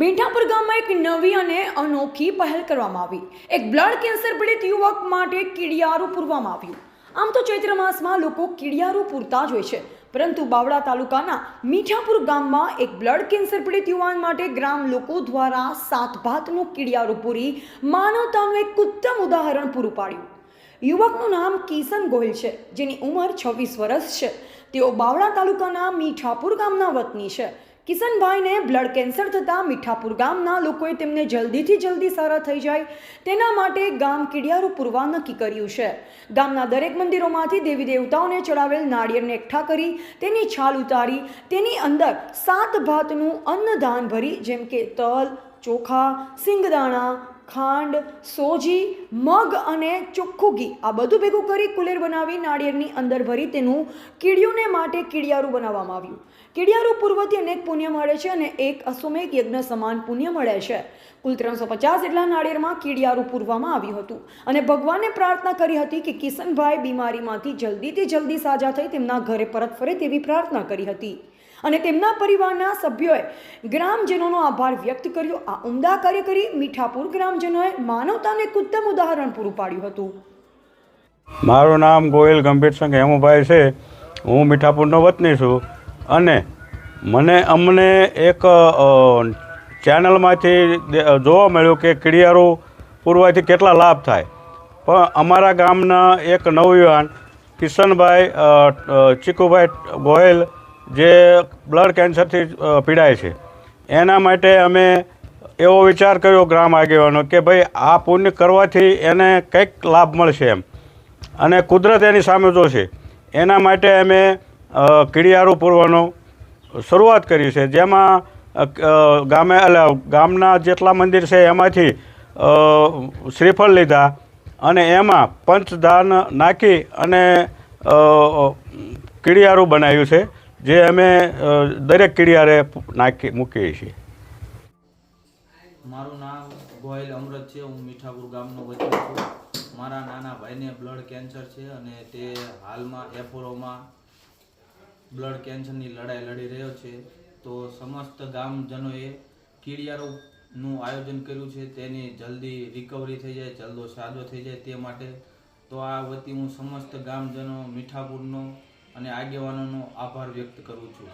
મીઠાપુર ગામમાં એક નવી અને અનોખી પહેલ કરવામાં આવી. એક બ્લડ કેન્સર પીડિત યુવક માટે કીડિયારું પૂરવામાં આવ્યું. આમ તો ચૈત્ર માસમાં લોકો કીડિયારું પૂરતા જ હોય છે. પરંતુ બાવળા તાલુકાના મીઠાપુર ગામમાં એક બ્લડ કેન્સર પીડિત યુવાન માટે ગ્રામ લોકો દ્વારા સાત ભાતનું કીડિયારું પૂરી માનવતાનું એક ઉત્તમ ઉદાહરણ પૂરું પાડ્યું. યુવકનું નામ કિશન ગોહિલ છે, જેની ઉંમર છવ્વીસ વર્ષ છે. તેઓ બાવળા તાલુકાના મીઠાપુર ગામના વતની છે. કિશનભાઈને બ્લડ કેન્સર થતાં મીઠાપુર ગામના લોકોએ તેમને જલ્દીથી જલ્દી સારા થઈ જાય તેના માટે ગામ કીડિયારું પૂરવા નક્કી કર્યું છે. ગામના દરેક મંદિરોમાંથી દેવી દેવતાઓને ચડાવેલ નાળિયેરને એકઠા કરી તેની છાલ ઉતારી તેની અંદર સાત ભાતનું અન્નદાન ભરી જેમ કે તલ, ચોખા, સિંગદાણા ખાંડ, સોજી, મગ અને ચોખ્ખું ઘી. આ બધું ભેગું કરી કુલેર બનાવી નાળિયેરની અંદર ભરી તેનું કીડીઓને માટે કીડિયારું બનાવવામાં આવ્યું. કીડિયારું પૂર્વથી અનેક પુણ્ય મળે છે અને એક અશ્વમેઘ યજ્ઞ સમાન પુણ્ય મળે છે. કુલ ત્રણસો પચાસ જેટલા નાળિયેરમાં કીડિયારું પૂરવામાં આવ્યું હતું. અને ભગવાનને પ્રાર્થના કરી હતી કે કિશનભાઈ બીમારીમાંથી જલ્દીથી જલ્દી સાજા થઈ તેમના ઘરે પરત ફરે તેવી પ્રાર્થના કરી હતી. અને તેમના પરિવારના સભ્યોએ ગ્રામજનોનો આભાર વ્યક્ત કર્યો. આ ઉમદા કાર્ય કરી મીઠાપુર ગ્રામજનોએ માનવતાને એક ઉત્તમ ઉદાહરણ પૂરું પાડ્યું હતું. મારું નામ ગોયલ ગંભીરસિંહ હેમુભાઈ છે. હું મીઠાપુરનો વતની છું અને મને અમને એક ચેનલમાંથી જોવા મળ્યું કે કીડિયારું પૂરવાથી કેટલા લાભ થાય. પણ અમારા ગામના એક નવયુવાન કિશનભાઈ ચીકુભાઈ ગોયલ જે બ્લડ કેન્સરથી પીડાય છે. એના માટે અમે એવો વિચાર કર્યો ગ્રામ આગેવાનો કે ભાઈ આ પુણ્ય કરવાથી એને કંઈક લાભ મળશે એમ. અને કુદરત એની સામે જોશે. એના માટે અમે કીડિયારું પૂરવાનો શરૂઆત કરી છે. જેમાં ગામે ગામના જેટલા મંદિર છે એમાંથી શ્રીફળ લીધા અને એમાં પંચદાન નાખી અને કીડિયારું બનાવ્યું છે. જે અમે દરેક કીડિયારે નાખી, મૂકીએ છીએ. મારું નામ ગોયલ અમૃત છે, હું મીઠાપુર ગામનો વતની છું. મારા નાના ભાઈને બ્લડ કેન્સર છે અને તે હાલમાં એપોલોમાં બ્લડ કેન્સરની લડાઈ લડી રહ્યો છે. તો સમસ્ત ગામજનોએ કીડિયારોનું આયોજન કર્યું છે. તેની જલ્દી રિકવરી થઈ જાય, જલ્દો સાજો થઈ જાય તે માટે. તો આ વતી હું સમસ્ત ગામજનો મીઠાપુરનો અને આગેવાનોનો આભાર વ્યક્ત કરું છું.